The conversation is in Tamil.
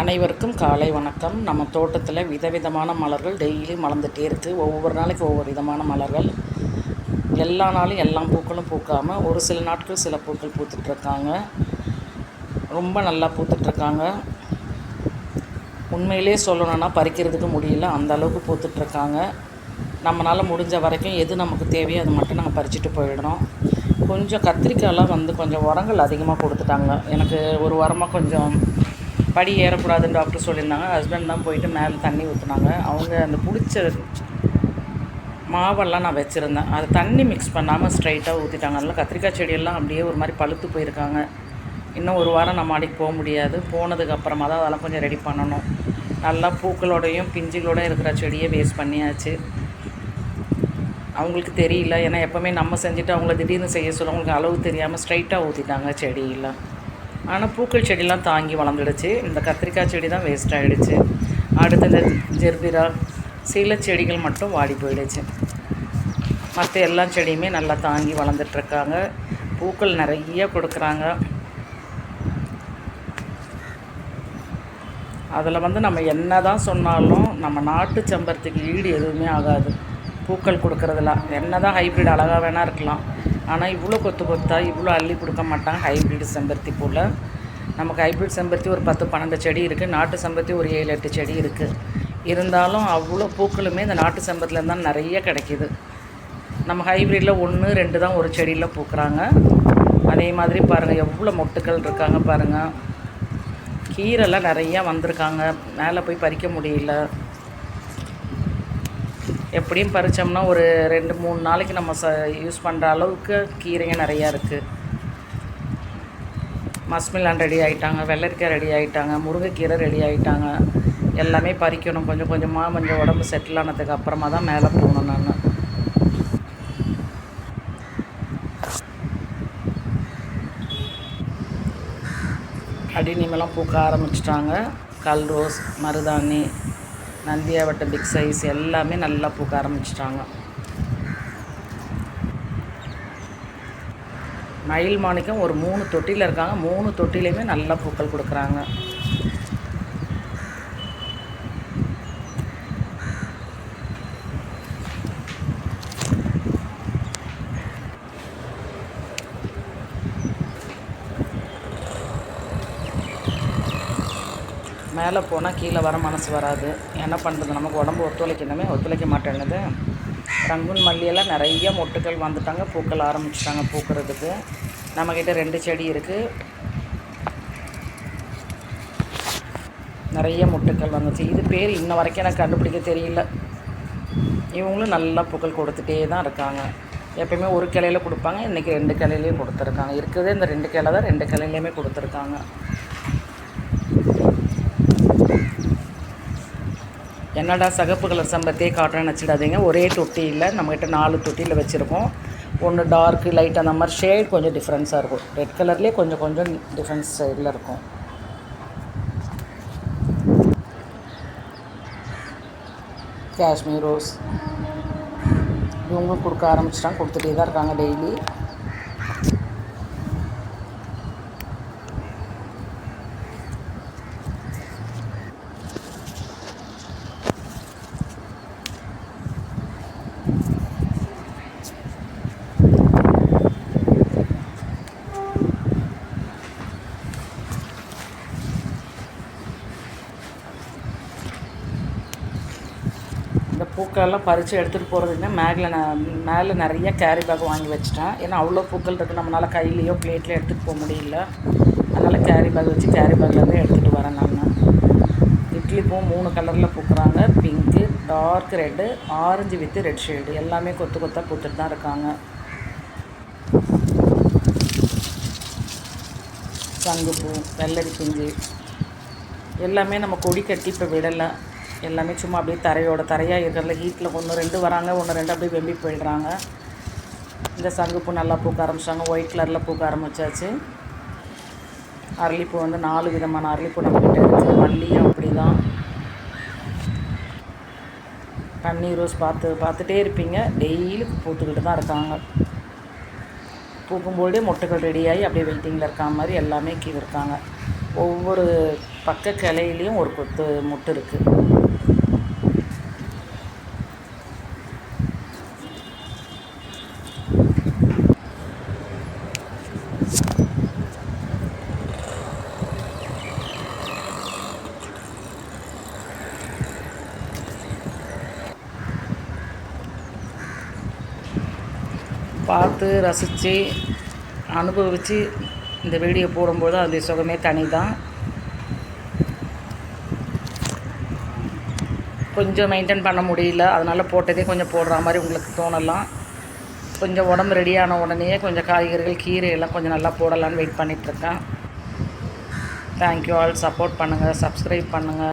அனைவருக்கும் காலை வணக்கம். நம்ம தோட்டத்தில் விதவிதமான மலர்கள் டெய்லி மலர்ந்துட்டே இருக்குது ஒவ்வொரு நாளைக்கு ஒவ்வொரு விதமான மலர்கள். எல்லா நாளும் எல்லா பூக்களும் பூக்காமல் ஒரு சில நாட்கள் சில பூக்கள் பூத்துட்ருக்காங்க. ரொம்ப நல்லா பூத்துட்ருக்காங்க. உண்மையிலே சொல்லணும்னா பறிக்கிறதுக்கு முடியல. அந்த அளவுக்கு பூத்துட்ருக்காங்க. நம்மளால் முடிஞ்ச வரைக்கும் எது நமக்கு தேவையோ அது மட்டும் நாங்கள் பறிச்சுட்டு போயிடணும். கொஞ்சம் கத்திரிக்காயெலாம் வந்து கொஞ்சம் உரங்கள் அதிகமாக கொடுத்துட்டாங்க. எனக்கு ஒரு வாரமாக கொஞ்சம் படி ஏறக்கூடாதுன்னு டாக்டர் சொல்லியிருந்தாங்க. ஹஸ்பண்ட் தான் போயிட்டு மேலே தண்ணி ஊற்றுனாங்க அவங்க அந்த பிடிச்ச மாவெல்லாம் நான் வச்சுருந்தேன். அது தண்ணி மிக்ஸ் பண்ணாமல் ஸ்ட்ரைட்டாக ஊற்றிட்டாங்க அதனால் கத்திரிக்காய் செடியெல்லாம் அப்படியே ஒரு மாதிரி பழுத்து போயிருக்காங்க. இன்னும் ஒரு வாரம் நம்ம மாடிக்கு போக முடியாது. போனதுக்கு அப்புறமா தான் அதெல்லாம் கொஞ்சம் ரெடி பண்ணணும். நல்லா பூக்களோடையும் பிஞ்சுகளோடையும் இருக்கிற செடியை வேஸ்ட் பண்ணியாச்சு. அவங்களுக்கு தெரியல. ஏன்னா எப்போவுமே நம்ம செஞ்சுட்டு அவங்கள திடீர்னு செய்ய சொல்ல அவங்களுக்கு அளவு தெரியாமல் ஸ்ட்ரைட்டாக ஊற்றிட்டாங்க செடியெல்லாம். ஆனால் பூக்கள் செடிலாம் தாங்கி வளர்ந்துடுச்சு. இந்த கத்திரிக்காய் செடி தான் வேஸ்ட் ஆகிடுச்சு அடுத்து இந்த ஜெர்பிரா சில செடிகள் மட்டும் வாடி போயிடுச்சு. மற்ற எல்லா செடியுமே நல்லா தாங்கி வளர்ந்துட்டுருக்காங்க. பூக்கள் நிறைய கொடுக்குறாங்க. அதில் வந்து நம்ம என்ன தான் சொன்னாலும் நம்ம நாட்டு செம்பருத்திக்கு ஈடு எதுவுமே ஆகாது. பூக்கள் கொடுக்குறதுல. என்ன தான் ஹைப்ரிட் அழகாக வேணால் இருக்கலாம். ஆனால் இவ்வளோ கொத்து கொத்தா இவ்வளோ அள்ளி கொடுக்க மாட்டாங்க ஹைப்ரிட் செம்பருத்தி பூவில் நமக்கு ஹைப்ரிட் செம்பருத்தி ஒரு பத்து பன்னெண்டு செடி இருக்குது நாட்டு செம்பருத்தி ஒரு ஏழு எட்டு செடி இருக்குது இருந்தாலும் அவ்வளோ பூக்களுமே இந்த நாட்டு செம்பருத்தியில் தான் நிறைய கிடைக்கிது. நம்ம ஹைப்ரிட்டில் ஒன்று ரெண்டு தான் ஒரு செடியில் பூக்குறாங்க. அதே மாதிரி பாருங்கள் எவ்வளோ மொட்டுக்கள் இருக்காங்க பாருங்கள் கீரைலாம் நிறையா வந்திருக்காங்க. மேலே போய் பறிக்க முடியல. எப்படியும் பறித்தோம்னா ஒரு ரெண்டு மூணு நாளைக்கு நம்ம ச யூஸ் பண்ணுற அளவுக்கு கீரைங்க நிறையா இருக்குது மஸ்மிலான் ரெடி ஆகிட்டாங்க வெள்ளரிக்காய் ரெடி ஆகிட்டாங்க முருங்கைக்கீரை ரெடி ஆகிட்டாங்க எல்லாமே பறிக்கணும். கொஞ்சம் கொஞ்சமாக கொஞ்சம் உடம்பு செட்டில் ஆனதுக்கு அப்புறமா தான் மேலே போகணும் நான். அடிநிமெல்லாம் பூக்க ஆரம்பிச்சிட்டாங்க. கல் ரோஸ் மருதாணி நந்தியாவட்டம் பிக் சைஸ் எல்லாமே நல்லா பூக்க ஆரம்பிச்சிட்டாங்க. மயில் மாணிக்கம் ஒரு மூணு தொட்டியில் இருக்காங்க. மூணு தொட்டிலையுமே நல்லா பூக்கள் கொடுக்குறாங்க. மேலே போனால் கீழே வர மனசு வராது. என்ன பண்ணுறது? நமக்கு உடம்பு ஒத்துழைக்கணுமே ஒத்துழைக்க மாட்டேன்னுது. ரங்குன் மல்லியெல்லாம் நிறைய மொட்டுக்கள் வந்துட்டாங்க பூக்கள் ஆரம்பிச்சிட்டாங்க பூக்கிறதுக்கு. நம்மக்கிட்ட ரெண்டு செடி இருக்குது நிறைய மொட்டுக்கள் வந்துச்சு. இது பேர் இன்ன வரைக்கும் எனக்கு கண்டுபிடிக்க தெரியல. இவங்களும் நல்லா பூக்கள் கொடுத்துட்டே தான் இருக்காங்க. எப்பயுமே ஒரு கிளையில் கொடுப்பாங்க இன்றைக்கி ரெண்டு கிளையிலையும் கொடுத்துருக்காங்க. இருக்கிறதே இந்த ரெண்டு கிளை தான் ரெண்டு கிளையிலையுமே கொடுத்துருக்காங்க. என்னடா சகப்பு கலர் சம்பத்தியே காட்டுறேன்னு வச்சுடாதீங்க ஒரே தொட்டியில் நம்மக்கிட்ட நாலு தொட்டியில் வச்சுருக்கோம். ஒன்று டார்க்கு லைட் அந்த மாதிரி ஷேட் கொஞ்சம் டிஃப்ரென்ஸாக இருக்கும். ரெட் கலர்லேயே கொஞ்சம் கொஞ்சம் டிஃப்ரென்ஸ் சைடில் இருக்கும். காஷ்மீர் ரோஸ் இவங்களும் கொடுக்க ஆரம்பிச்சிட்டாங்க கொடுத்துட்டே தான் இருக்காங்க டெய்லி பூக்களெல்லாம் பறித்து எடுத்துகிட்டு போகிறதுக்குன்னா மேலே நான் மேலே நிறைய கேரி பேக் வாங்கி வச்சிட்டேன். ஏன்னா அவ்வளோ பூக்கள் இருக்குது நம்மளால் கையிலையோ பிளேட்லையோ எடுத்துகிட்டு போக முடியல. அதனால் கேரி பேக் வச்சு கேரி பேக்லேருந்து எடுத்துகிட்டு வரேன் நான். இட்லி பூ மூணு கலரில் பூக்குறாங்க. Pink dark red orange with red shade எல்லாமே கொத்து கொத்தாக பூத்துட்டு தான் இருக்காங்க. சங்குப்பூ வெள்ளரி பிஞ்சு எல்லாமே நம்ம கொடி கட்டி இப்போ விடலை. எல்லாமே சும்மா அப்படியே தரையோட தரையாக இருக்கிறதுல ஹீட்டில் ஒன்று ரெண்டு வராங்க ஒன்று ரெண்டு அப்படியே வெம்பி போயிடுறாங்க. இந்த சங்குப்பூ நல்லா பூக்க ஆரம்பிச்சாங்க ஒயிட் கலரில் பூக்க ஆரம்பிச்சாச்சு. அரளிப்பூ வந்து நாலு விதமான அரளிப்பூ நம்மக்கிட்ட இருக்குது மல்லியும் அப்படி தான் பன்னீர் ரோஸ் பார்த்து பார்த்துட்டே இருப்பீங்க. டெய்லி பூத்துக்கிட்டு தான் இருக்காங்க. பூக்கும்போதே மொட்டைகள் ரெடியாகி அப்படியே வெயிட்டிங்கில் இருக்க மாதிரி எல்லாமே கீழே இருக்காங்க. ஒவ்வொரு பக்க கிளையிலையும் ஒரு கொத்து முட்டு இருக்குது பார்த்து ரசித்து அனுபவித்து இந்த வீடியோ போடும்போது அந்த சுகமே தனி தான் கொஞ்சம் மெயின்டைன் பண்ண முடியல. அதனால் போட்டதே கொஞ்சம் போடுற மாதிரி உங்களுக்கு தோணலாம். கொஞ்சம் உடம்பு ரெடியான உடனே கொஞ்சம் காய்கறிகள் கீரை எல்லாம் கொஞ்சம் நல்லா போடலான்னு வெயிட் பண்ணிகிட்ருக்கேன் தேங்க்யூ ஆல் சப்போர்ட் பண்ணுங்கள் சப்ஸ்கிரைப் பண்ணுங்கள்